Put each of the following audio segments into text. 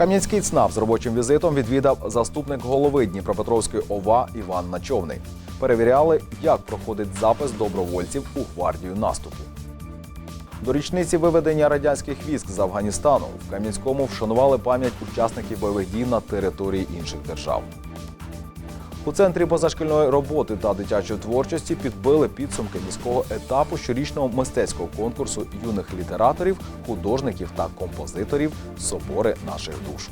Кам'янський ЦНАП з робочим візитом відвідав заступник голови Дніпропетровської ОВА Іван Начовний. Перевіряли, як проходить запис добровольців у гвардію наступу. До річниці виведення радянських військ з Афганістану в Кам'янському вшанували пам'ять учасників бойових дій на території інших держав. У центрі позашкільної роботи та дитячої творчості підбили підсумки міського етапу щорічного мистецького конкурсу юних літераторів, художників та композиторів Собори наших душ.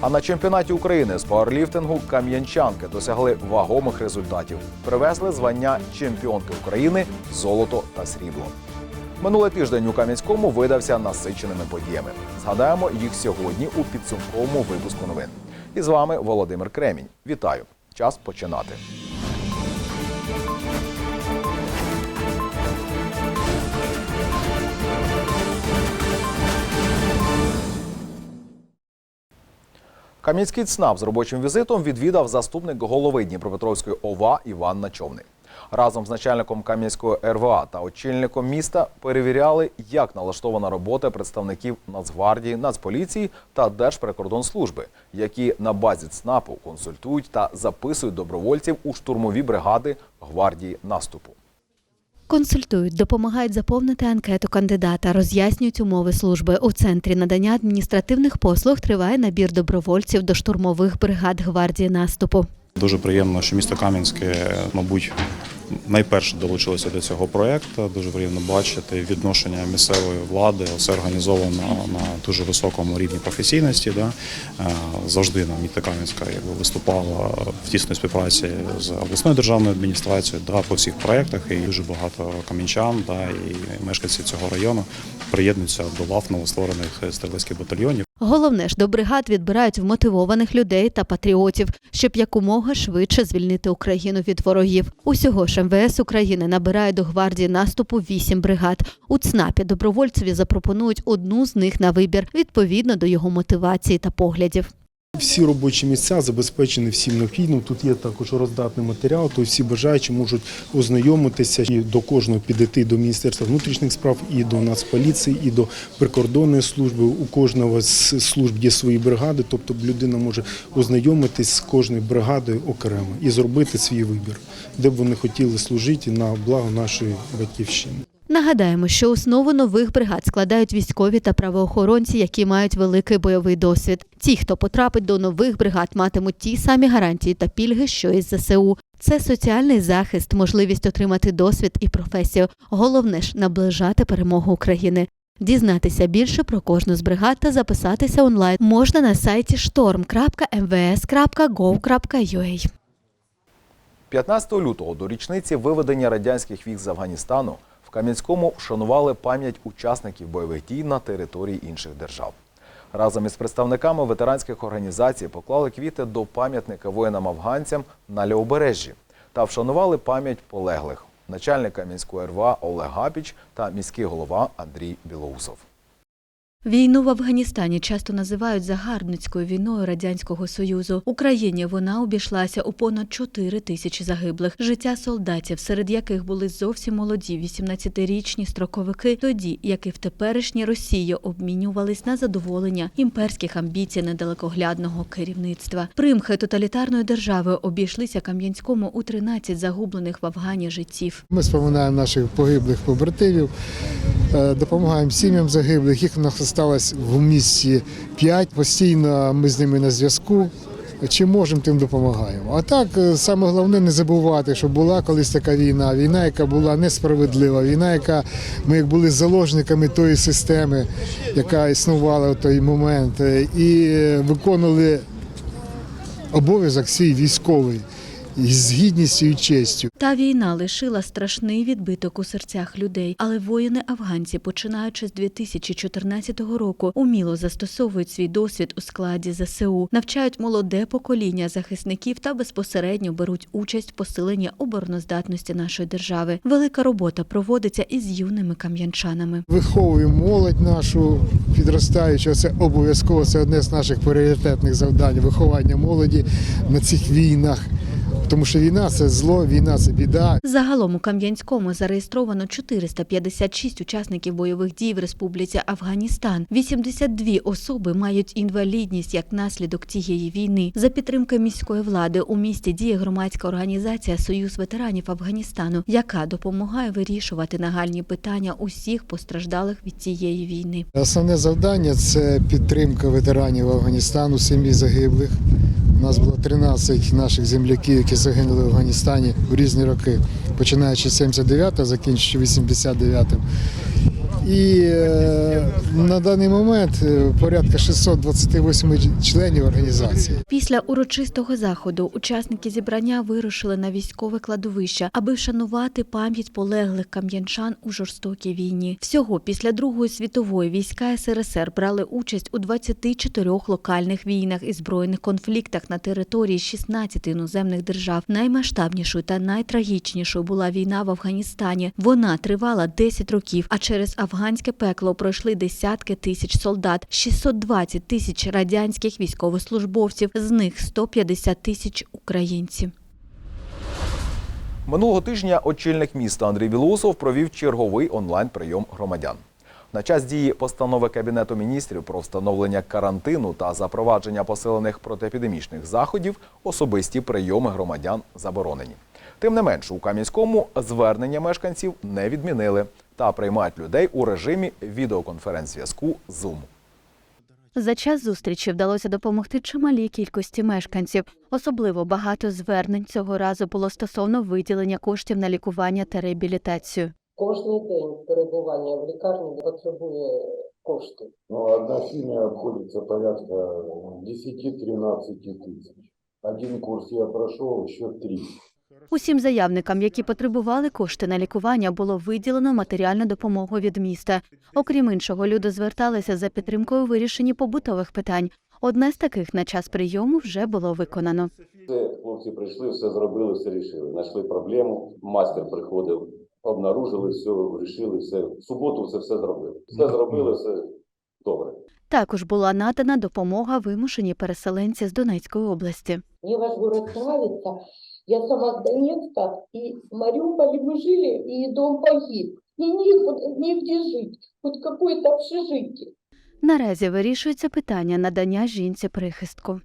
А на чемпіонаті України з пауерліфтингу кам'янчанки досягли вагомих результатів. Привезли звання чемпіонки України, золото та срібло. Минулий тиждень у Кам'янському видався насиченими подіями. Згадаємо їх сьогодні у підсумковому випуску новин. І з вами Володимир Кремінь. Вітаю! Час починати. Кам'янський ЦНАП з робочим візитом відвідав заступник голови Дніпропетровської ОВА Іван Начовний. Разом з начальником Кам'янської РВА та очільником міста перевіряли, як налаштована робота представників Нацгвардії, Нацполіції та Держприкордонслужби, які на базі ЦНАПу консультують та записують добровольців у штурмові бригади гвардії наступу. Консультують, допомагають заповнити анкету кандидата, роз'яснюють умови служби. У центрі надання адміністративних послуг триває набір добровольців до штурмових бригад гвардії наступу. Дуже приємно, що місто Кам'янське, мабуть, найперше долучилося до цього проєкту. Дуже приємно бачити відношення місцевої влади. Все організовано на дуже високому рівні професійності. Да? Е, Завжди нам місто Кам'янська якби, виступала в тісній співпраці з обласною державною адміністрацією да, по всіх проєктах. І дуже багато кам'янчан да, і мешканці цього району приєднуються до лав новостворених стрілецьких батальйонів. Головне ж до бригад відбирають вмотивованих людей та патріотів, щоб якомога швидше звільнити Україну від ворогів. Усього ж МВС України набирає до гвардії наступу вісім бригад. У ЦНАПі добровольцеві запропонують одну з них на вибір відповідно до його мотивації та поглядів. Всі робочі місця забезпечені всім необхідним. Тут є також роздатний матеріал, то всі бажаючі можуть ознайомитися і до кожного підійти до Міністерства внутрішніх справ, і до Нацполіції, і до прикордонної служби. У кожного з служб є свої бригади, тобто людина може ознайомитись з кожною бригадою окремо і зробити свій вибір, де б вони хотіли служити на благо нашої батьківщини. Нагадаємо, що основу нових бригад складають військові та правоохоронці, які мають великий бойовий досвід. Ті, хто потрапить до нових бригад, матимуть ті самі гарантії та пільги, що із ЗСУ. Це соціальний захист, можливість отримати досвід і професію. Головне ж наближати перемогу України. Дізнатися більше про кожну з бригад та записатися онлайн можна на сайті storm.mvs.gov.ua. 15 лютого до річниці виведення радянських військ з Афганістану Кам'янському вшанували пам'ять учасників бойових дій на території інших держав. Разом із представниками ветеранських організацій поклали квіти до пам'ятника воїнам-афганцям на Льовобережжі та вшанували пам'ять полеглих начальник Кам'янської РВА Олег Гапіч та міський голова Андрій Білоусов. Війну в Афганістані часто називають загарбницькою війною радянського союзу. Україні вона обійшлася у понад 4 тисячі загиблих. Життя солдатів, серед яких були зовсім молоді 18-річні строковики, тоді як і в теперішній Росії обмінювались на задоволення імперських амбіцій недалекоглядного керівництва. Примхи тоталітарної держави обійшлися Кам'янському у 13 загублених в Афгані життів. Ми споминаємо наших погиблих побратимів, е, допомагаємо сім'ям загиблих. Їх нас залишилось в місті п'ять. Постійно ми з ними на зв'язку. Чим можемо, тим допомагаємо. А так, е, саме головне не забувати, що була колись така війна, війна, яка була несправедлива, війна, яка ми як були заложниками тої системи, яка існувала в той момент, е, і е, виконували обов'язок свій військовий із гідністю і честю. Та війна лишила страшний відбиток у серцях людей. Але воїни-афганці, починаючи з 2014 року, уміло застосовують свій досвід у складі ЗСУ, навчають молоде покоління захисників та безпосередньо беруть участь в посиленні обороноздатності нашої держави. Велика робота проводиться із юними кам'янчанами. Виховуємо молодь нашу підростаючу. Це обов'язково це одне з наших пріоритетних завдань виховання молоді на цих війнах. Тому що війна це зло, війна це біда. Загалом у Кам'янському зареєстровано 456 учасників бойових дій в Республіці Афганістан. 82 особи мають інвалідність як наслідок цієї війни. За підтримки міської влади у місті діє громадська організація Союз ветеранів Афганістану, яка допомагає вирішувати нагальні питання усіх постраждалих від цієї війни. Основне завдання це підтримка ветеранів Афганістану, сім'ї загиблих. Нас було 13 наших земляків, які загинули в Афганістані у різні роки, починаючи з 79-го, закінчуючи 89-м. І е, на даний момент е, порядка 628 членів організації. Після урочистого заходу учасники зібрання вирушили на військове кладовище, аби вшанувати пам'ять полеглих кам'янчан у жорстокій війні. Всього після Другої світової війська СРСР брали участь у 24 локальних війнах і збройних конфліктах на території 16 іноземних держав. Наймасштабнішою та найтрагічнішою була війна в Афганістані. Вона тривала 10 років, а через афганське пекло пройшли десятки тисяч солдат, 620 тисяч радянських військовослужбовців, з них 150 тисяч українців. Минулого тижня очільник міста Андрій Білоусов провів черговий онлайн-прийом громадян. На час дії постанови Кабінету міністрів про встановлення карантину та запровадження посилених протиепідемічних заходів особисті прийоми громадян заборонені. Тим не менш, у Кам'янському звернення мешканців не відмінили та приймають людей у режимі відеоконференц-зв'язку Zoom. За час зустрічі вдалося допомогти чималій кількості мешканців. Особливо багато звернень цього разу було стосовно виділення коштів на лікування та реабілітацію. Кожний день перебування в лікарні потребує кошти. Ну, одна химия обходится порядка 10-13 тысяч. Один курс я прошел, еще три. Усім заявникам, які потребували кошти на лікування, було виділено матеріальну допомогу від міста. Окрім іншого, люди зверталися за підтримкою вирішенні побутових питань. Одне з таких на час прийому вже було виконано. Все, хлопці прийшли, все зробили, все рішили. Знайшли проблему, мастер приходив, обнаружили все, рішили все. В суботу це все зробили. Все зробили, все добре. Також була надана допомога вимушені переселенці з Донецької області. Мне ваш город нравится. Я сама с Донецка, и в Мариуполе мы жили, и дом погиб. И негде, негде жить, хоть какое-то общежитие. Наразі вирішується питання надання жінці прихистку.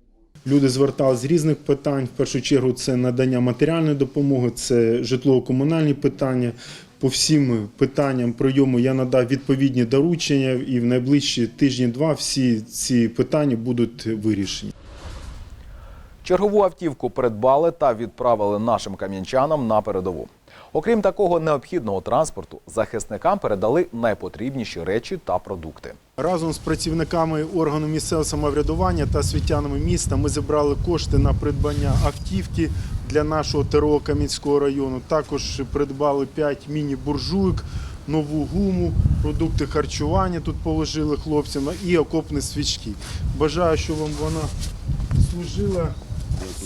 Люди зверталися з різних питань. В першу чергу це надання матеріальної допомоги, це житлово-комунальні питання. По всім питанням прийому я надав відповідні доручення, і в найближчі тижні-два всі ці питання будуть вирішені. Чергову автівку придбали та відправили нашим кам'янчанам на передову. Окрім такого необхідного транспорту, захисникам передали найпотрібніші речі та продукти. Разом з працівниками органу місцевого самоврядування та світянами міста ми зібрали кошти на придбання автівки для нашого ТРО Кам'янського району. Також придбали 5 міні-буржуйок, нову гуму, продукти харчування тут положили хлопцям і окопні свічки. Бажаю, щоб вам вона служила.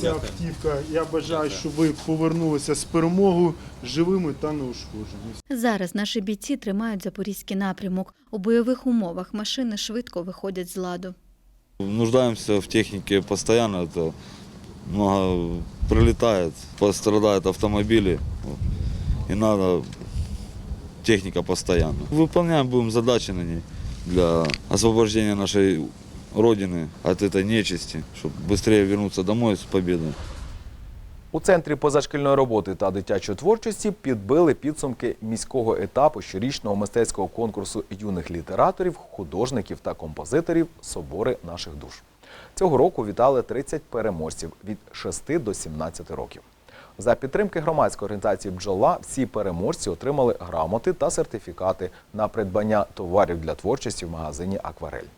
Ця автівка. Я бажаю, щоб ви повернулися з перемогою живими та неушкодженими. Зараз наші бійці тримають запорізький напрямок. У бойових умовах машини швидко виходять з ладу. Нуждаемся в технике постоянно, это много прилетает, пострадают автомобили, вот. и надо техника постоянно. Выполняем будем задачи на ней для освобождения нашей Родины от этой нечисти, чтобы быстрее вернуться домой с победой. У центрі позашкільної роботи та дитячої творчості підбили підсумки міського етапу щорічного мистецького конкурсу юних літераторів, художників та композиторів Собори наших душ. Цього року вітали 30 переможців від 6 до 17 років. За підтримки громадської організації Бджола всі переможці отримали грамоти та сертифікати на придбання товарів для творчості в магазині Акварель.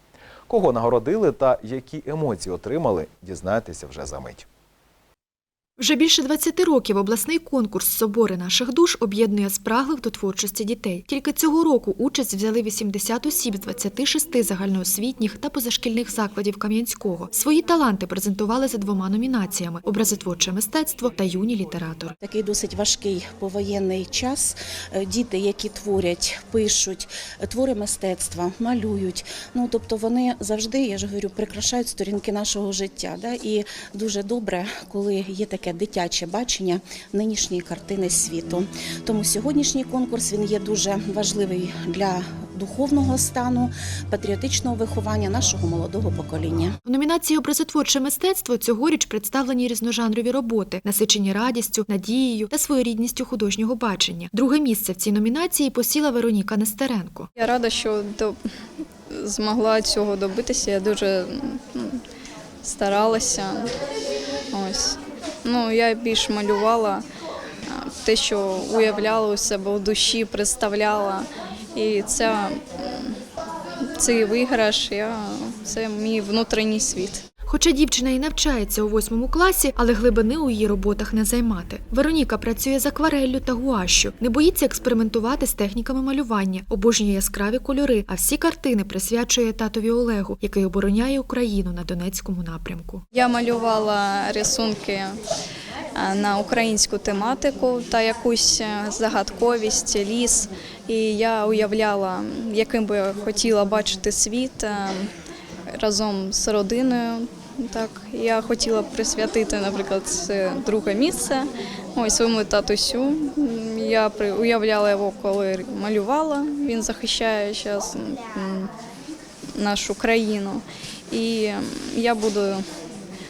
Кого нагородили та які емоції отримали, дізнаєтеся вже за мить. Вже більше 20 років обласний конкурс Собори наших душ об'єднує спраглих до творчості дітей. Тільки цього року участь взяли 80 осіб з 26 загальноосвітніх та позашкільних закладів Кам'янського. Свої таланти презентували за двома номінаціями: образотворче мистецтво та юні літератори. Такий досить важкий повоєнний час. Е, Діти, які творять, пишуть е, твори мистецтва, малюють. Ну тобто вони завжди, я ж говорю, прикрашають сторінки нашого життя. Да? І дуже добре, коли є таке таке дитяче бачення нинішньої картини світу. Тому сьогоднішній конкурс він є дуже важливий для духовного стану, патріотичного виховання нашого молодого покоління. В номінації Образотворче мистецтво цьогоріч представлені різножанрові роботи, насичені радістю, надією та своєрідністю художнього бачення. Друге місце в цій номінації посіла Вероніка Нестеренко. Я рада, що до... змогла цього добитися. Я дуже старалася. Ось. Ну, я більш малювала те, що уявляла у себе в душі, представляла. І ця, цей виграш я, це мій внутрішній світ. Хоча дівчина і навчається у восьмому класі, але глибини у її роботах не займати. Вероніка працює з аквареллю та гуашю, не боїться експериментувати з техніками малювання, обожнює яскраві кольори, а всі картини присвячує татові Олегу, який обороняє Україну на Донецькому напрямку. Я малювала рисунки е, на українську тематику та якусь е, загадковість, ліс. І я уявляла, яким би хотіла бачити світ е, разом з родиною. Так, я хотіла присвятити, наприклад, це друге місце ось своєму татусю. Я уявляла його, коли малювала. Він захищає зараз нашу країну. І я буду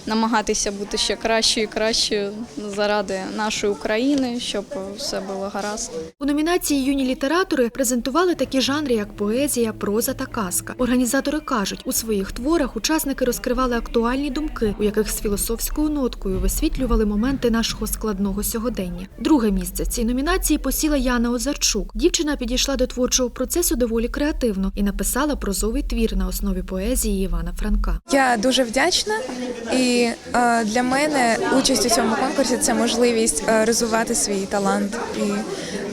намагатися бути ще краще і краще заради нашої України, щоб все було гаразд. У номінації Юні літератори презентували такі жанри, як поезія, проза та казка. Організатори кажуть, у своїх творах учасники розкривали актуальні думки, у яких з філософською ноткою висвітлювали моменти нашого складного сьогодення. Друге місце в цій номінації посіла Яна Озарчук. Дівчина підійшла до творчого процесу доволі креативно і написала прозовий твір на основі поезії Івана Франка. Я дуже вдячна, і е, для мене участь у цьому конкурсі це можливість е, розвивати свій талант і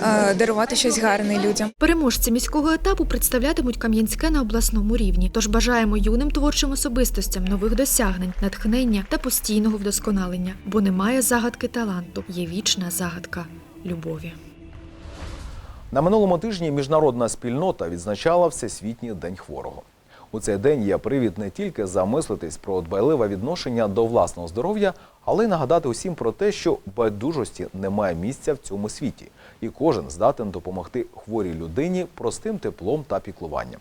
е, дарувати щось гарне людям. Переможці міського етапу представлятимуть Кам'янське на обласному рівні. Тож бажаємо юним творчим особистостям нових досягнень, натхнення та постійного вдосконалення, бо немає загадки таланту, є вічна загадка любові. На минулому тижні міжнародна спільнота відзначала Всесвітній день хворого. У цей день є привід не тільки замислитись про дбайливе відношення до власного здоров'я, але й нагадати усім про те, що байдужості немає місця в цьому світі, і кожен здатен допомогти хворій людині простим теплом та піклуванням.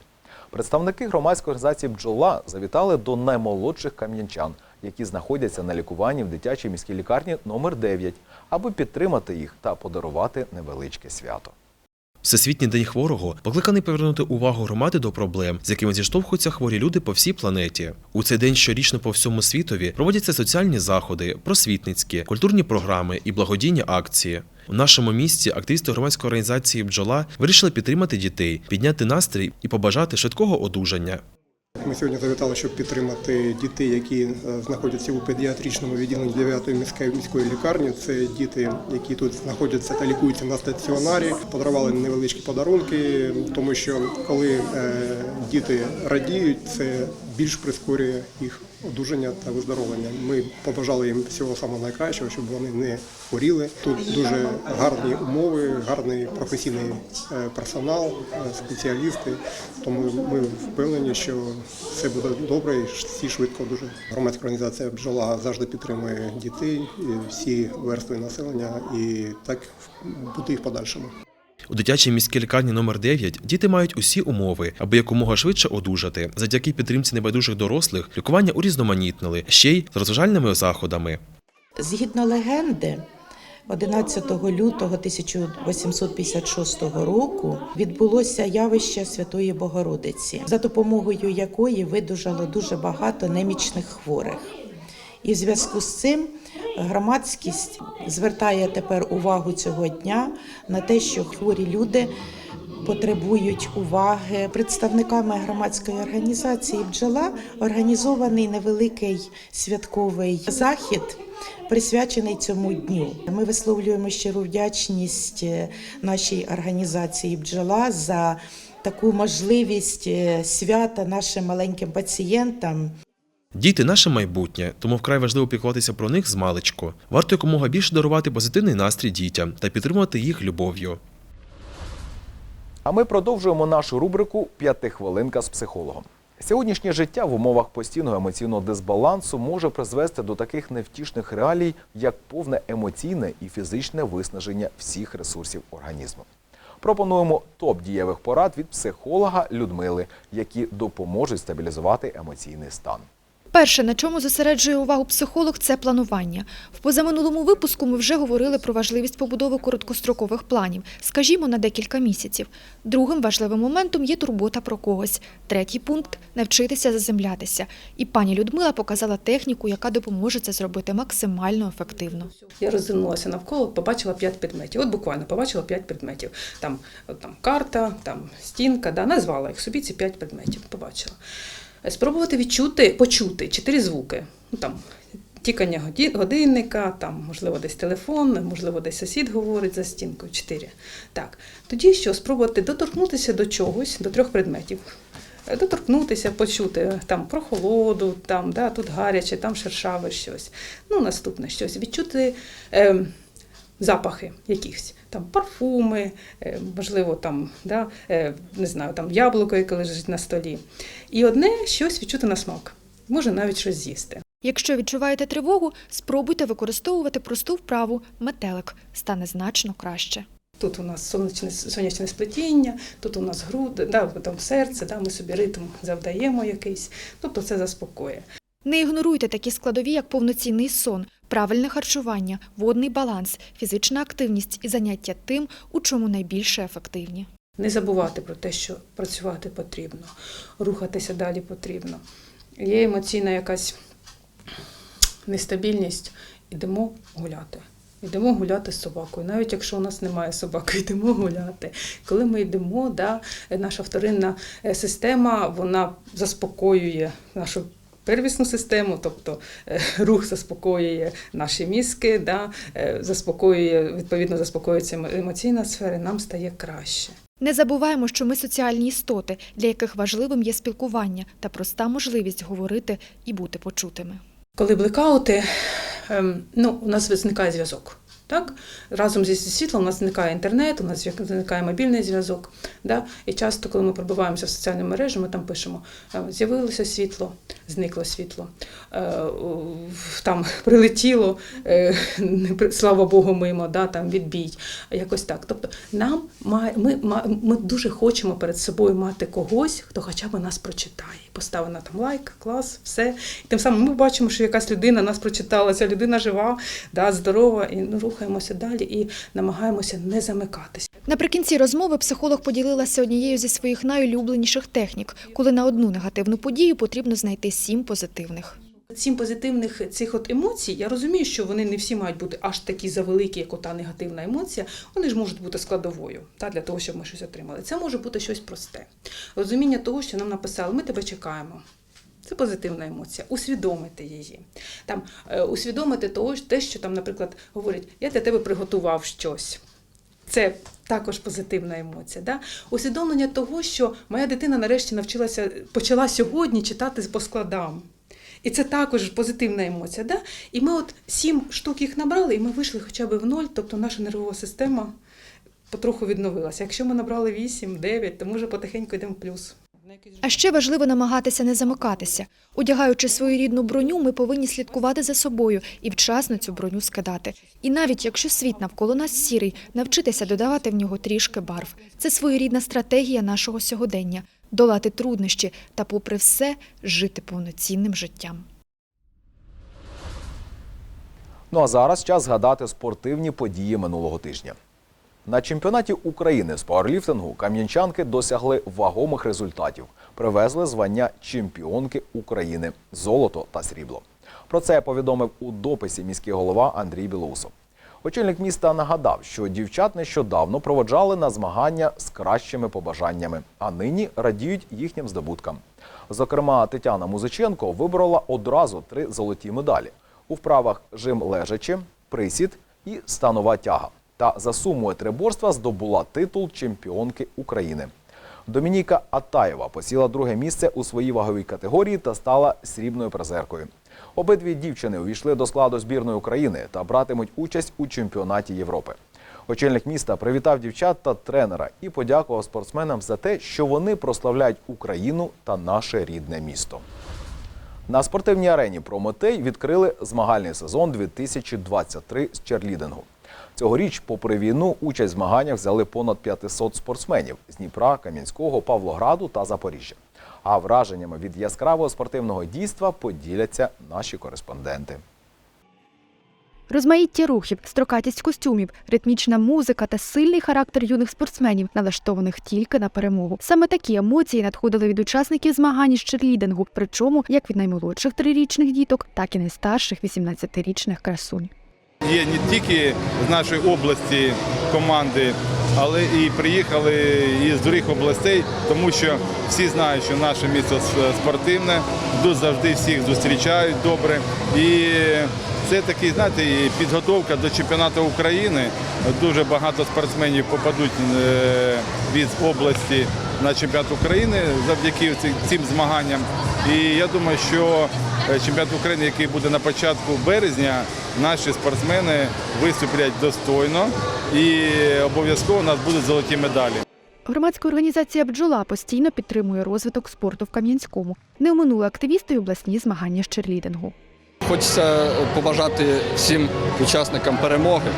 Представники громадської організації бджола завітали до наймолодших кам'янчан, які знаходяться на лікуванні в дитячій міській лікарні номер 9, аби підтримати їх та подарувати невеличке свято. Всесвітній день хворого покликаний повернути увагу громади до проблем, з якими зіштовхуються хворі люди по всій планеті. У цей день щорічно по всьому світові проводяться соціальні заходи, просвітницькі, культурні програми і благодійні акції. У нашому місті активісти громадської організації бджола вирішили підтримати дітей, підняти настрій і побажати швидкого одужання. Ми сьогодні завітали, щоб підтримати дітей, які е, знаходяться у педіатричному відділенні 9-ї міської міської лікарні. Це діти, які тут знаходяться та лікуються на стаціонарі. Подарували невеличкі подарунки, тому що коли е, діти радіють, це більш прискорює їх одужання та виздоровлення. Ми побажали їм всього самого найкращого, щоб вони не хворіли. Тут дуже гарні умови, гарний професійний е, персонал, е, спеціалісти. Тому ми впевнені, що все буде добре і всі швидко дуже. Громадська організація бджола завжди підтримує дітей, всі верстви населення, і так буде в подальшому. У дитячій міській лікарні номер 9 діти мають усі умови, аби якомога швидше одужати. Завдяки підтримці небайдужих дорослих лікування урізноманітнили ще й з розважальними заходами. Згідно легенди, 11 лютого 1856 року відбулося явище Святої Богородиці, за допомогою якої видужало дуже багато немічних хворих. І в зв'язку з цим громадськість звертає тепер увагу цього дня на те, що хворі люди потребують уваги. Представниками громадської організації бджола організований невеликий святковий захід. Присвячений цьому дню, ми висловлюємо щиру вдячність е, нашій організації бджола за таку можливість е, свята нашим маленьким пацієнтам. Діти наше майбутнє, тому вкрай важливо піклуватися про них з маличку. Варто якомога більше дарувати позитивний настрій дітям та підтримувати їх любов'ю. А ми продовжуємо нашу рубрику П'ятихвилинка з психологом. Сьогоднішнє життя в умовах постійного емоційного дисбалансу може призвести до таких невтішних реалій, як повне емоційне і фізичне виснаження всіх ресурсів організму. Пропонуємо топ дієвих порад від психолога Людмили, які допоможуть стабілізувати емоційний стан. Перше, на чому зосереджує увагу психолог, це планування. В позаминулому випуску ми вже говорили про важливість побудови короткострокових планів, скажімо, на декілька місяців. Другим важливим моментом є турбота про когось. Третій пункт навчитися заземлятися. І пані Людмила показала техніку, яка допоможе це зробити максимально ефективно. Я розвернулася навколо, побачила п'ять предметів. От буквально побачила п'ять предметів. Там, там карта, там стінка, да, назвала їх собі ці п'ять предметів. Побачила. Спробувати відчути, почути чотири звуки. Ну, там, тікання годинника, там, можливо, десь телефон, можливо, десь сусід говорить за стінкою. Чотири. Так. Тоді що? Спробувати доторкнутися до чогось, до трьох предметів. Е, Доторкнутися, почути там прохолоду, там, да, тут гаряче, там шершаве щось. Ну, наступне щось. Відчути е, запахи якихось, там парфуми, е, можливо, там, да, е, не знаю, там яблуко, яке лежить на столі. І одне щось відчути на смак. Може навіть щось з'їсти. Якщо відчуваєте тривогу, спробуйте використовувати просту вправу метелик. Стане значно краще. Тут у нас сонячне, сонячне сплетіння, тут у нас груди, да, там серце, да, ми собі ритм завдаємо якийсь, тобто це заспокоює. Не ігноруйте такі складові, як повноцінний сон, правильне харчування, водний баланс, фізична активність і заняття тим, у чому найбільше ефективні. Не забувати про те, що працювати потрібно, рухатися далі потрібно. Є емоційна якась нестабільність, ідемо гуляти. Йдемо гуляти з собакою, навіть якщо у нас немає собаки, йдемо гуляти. Коли ми йдемо, да, наша вторинна е, система вона заспокоює нашу первісну систему, тобто е, рух заспокоює наші мізки, да, е, заспокоює, відповідно заспокоюється емо- емоційна сфера, нам стає краще. Не забуваємо, що ми соціальні істоти, для яких важливим є спілкування та проста можливість говорити і бути почутими. Коли блекаути, ем, ну, у нас виникає зв'язок. Так? Разом зі світлом у нас зникає інтернет, у нас зникає мобільний зв'язок. Да? І часто, коли ми пробиваємося в соціальні мережі, ми там пишемо: е, з'явилося світло, зникло світло, е, там прилетіло, е, слава Богу, мимо, да? там відбій. Якось так. Тобто нам ми, ми дуже хочемо перед собою мати когось, хто хоча б нас прочитає. Поставив на там лайк, клас, все. І тим самим ми бачимо, що якась людина нас прочитала, ця людина жива, да, здорова, і ну, рухаємося далі і намагаємося не замикатися. Наприкінці розмови психолог поділилася однією зі своїх найулюбленіших технік, коли на одну негативну подію потрібно знайти сім позитивних. Сім позитивних цих от емоцій, я розумію, що вони не всі мають бути аж такі завеликі, як ота негативна емоція. Вони ж можуть бути складовою та, для того, щоб ми щось отримали. Це може бути щось просте. Розуміння того, що нам написали, ми тебе чекаємо. Це позитивна емоція. Усвідомити її. Там, е, усвідомити того, те, що там, наприклад, говорять, я для тебе приготував щось. Це також позитивна емоція. Да? Усвідомлення того, що моя дитина нарешті навчилася, почала сьогодні читати по складам. І це також позитивна емоція. Да? І ми от сім штук їх набрали, і ми вийшли хоча б в ноль, тобто наша нервова система потроху відновилася. Якщо ми набрали 8, 9, то ми вже потихеньку йдемо в плюс. А ще важливо намагатися не замикатися. Одягаючи свою рідну броню, ми повинні слідкувати за собою і вчасно цю броню скидати. І навіть якщо світ навколо нас сірий, навчитися додавати в нього трішки барв. Це своєрідна стратегія нашого сьогодення долати труднощі та, попри все, жити повноцінним життям. Ну а зараз час згадати спортивні події минулого тижня. На чемпіонаті України з пауерліфтингу кам'янчанки досягли вагомих результатів. Привезли звання чемпіонки України золото та срібло. Про це повідомив у дописі міський голова Андрій Білоусов. Очільник міста нагадав, що дівчат нещодавно проводжали на змагання з кращими побажаннями, а нині радіють їхнім здобуткам. Зокрема, Тетяна Музиченко виборола одразу три золоті медалі у вправах жим лежачи, присід і станова тяга. Та за сумою триборства здобула титул чемпіонки України. Домініка Атаєва посіла друге місце у своїй ваговій категорії та стала срібною призеркою. Обидві дівчини увійшли до складу збірної України та братимуть участь у чемпіонаті Європи. Очільник міста привітав дівчат та тренера і подякував спортсменам за те, що вони прославляють Україну та наше рідне місто. На спортивній арені Прометей відкрили змагальний сезон 2023 з черлідингу. Цьогоріч, попри війну, участь в змаганнях взяли понад 500 спортсменів з Дніпра, Кам'янського, Павлограду та Запоріжжя. А враженнями від яскравого спортивного дійства поділяться наші кореспонденти. Розмаїття рухів, строкатість костюмів, ритмічна музика та сильний характер юних спортсменів, налаштованих тільки на перемогу. Саме такі емоції надходили від учасників змагань з черлідингу, причому як від наймолодших трирічних діток, так і найстарших 18-річних красунь. Є не тільки з нашої області команди, але і приїхали із других областей, тому що всі знають, що наше місто спортивне, тут завжди всіх зустрічають добре. І це такий, знаєте, підготовка до чемпіонату України. Дуже багато спортсменів попадуть е, від області на чемпіонат України завдяки цим- змаганням. І я думаю, що чемпіонат України, який буде на початку березня, наші спортсмени виступлять достойно і обов'язково у нас будуть золоті медалі. Громадська організація Бджола постійно підтримує розвиток спорту в Кам'янському. Не оминули активісти й обласні змагання з черлідингу. Хочеться побажати всім учасникам перемоги.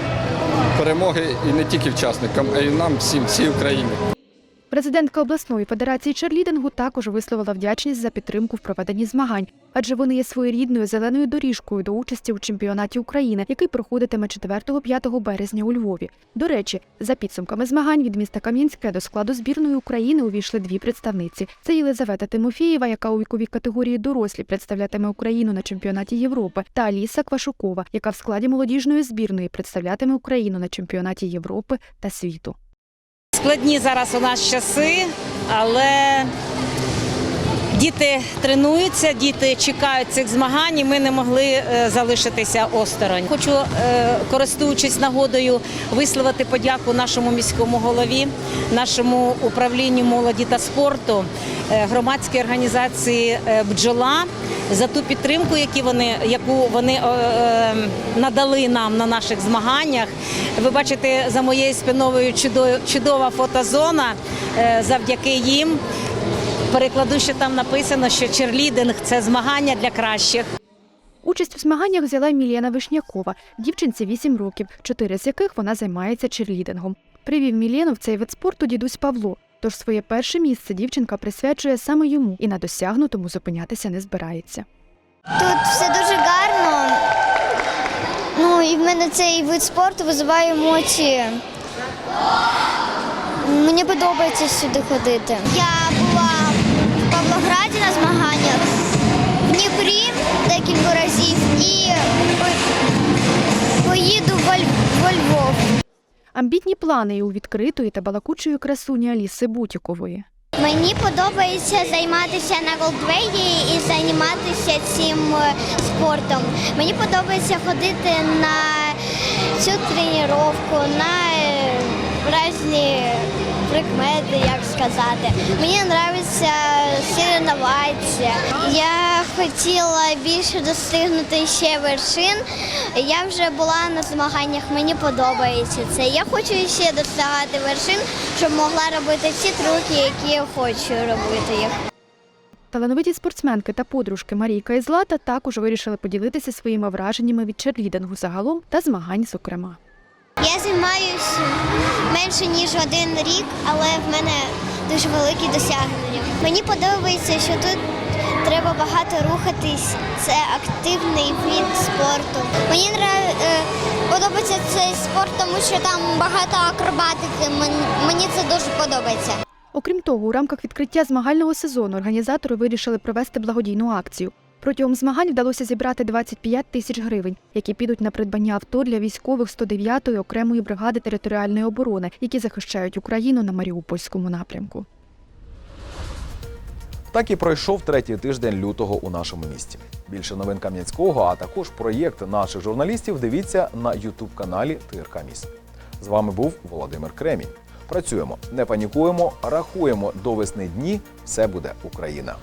Перемоги і не тільки учасникам, а й нам всім, всій Україні. Президентка обласної федерації черлідингу також висловила вдячність за підтримку в проведенні змагань, адже вони є своєрідною зеленою доріжкою до участі у чемпіонаті України, який проходитиме 4-5 березня у Львові. До речі, за підсумками змагань від міста Кам'янське до складу збірної України увійшли дві представниці: це Єлизавета Тимофієва, яка у віковій категорії дорослі представлятиме Україну на чемпіонаті Європи, та Аліса Квашукова, яка в складі молодіжної збірної представлятиме Україну на чемпіонаті Європи та світу. Складні зараз у нас часи, але діти тренуються, діти чекають цих змагань, і ми не могли е, залишитися осторонь. Хочу, е, користуючись нагодою, висловити подяку нашому міському голові, нашому управлінню молоді та спорту, е, громадській організації Бджола за ту підтримку, яку вони надали нам на наших змаганнях. Ви бачите за моєю спиною чудо- чудова фотозона. Завдяки їм перекладу, що там написано, що черлідинг це змагання для кращих. Участь у змаганнях взяла Мілєна Вишнякова, дівчинці 8 років, чотири з яких вона займається черлідингом. Привів Мілєну в цей вид спорту дідусь Павло. Тож своє перше місце дівчинка присвячує саме йому і на досягнутому зупинятися не збирається. Тут все дуже гарно. Ну і в мене цей вид спорту визиває емоції. Мені подобається сюди ходити. Я Дніпрі декілька разів і поїду во Львов. Амбітні плани і у відкритої та балакучої красуні Аліси Бутікової. Мені подобається займатися на голдвеї і займатися цим е, спортом. Мені подобається ходити на цю тренування, на е, різні прикмети, як сказати. Мені подобається соревнуватися. Я хотіла більше достигнути ще вершин. Я вже була на змаганнях, мені подобається це. Я хочу ще досягати вершин, щоб могла робити ці трюки, які я хочу робити їх. Талановиті спортсменки та подружки Марійка і Злата також вирішили поділитися своїми враженнями від черлідингу загалом та змагань зокрема. Я займаюся менше ніж один рік, але в мене дуже великі досягнення. Мені подобається, що тут треба багато рухатись. Це активний вид спорту. Мені е, подобається цей спорт, тому що там багато акробатики. Мені це дуже подобається. Окрім того, у рамках відкриття змагального сезону організатори вирішили провести благодійну акцію. Протягом змагань вдалося зібрати 25 тисяч гривень, які підуть на придбання авто для військових 109-ї окремої бригади територіальної оборони, які захищають Україну на Маріупольському напрямку. Так і пройшов третій тиждень лютого у нашому місті. Більше новин Кам'янського, а також проєкт наших журналістів дивіться на Ютуб-каналі ТРК Міст. З вами був Володимир Кремінь. Працюємо, не панікуємо, рахуємо до весни дні. Все буде Україна.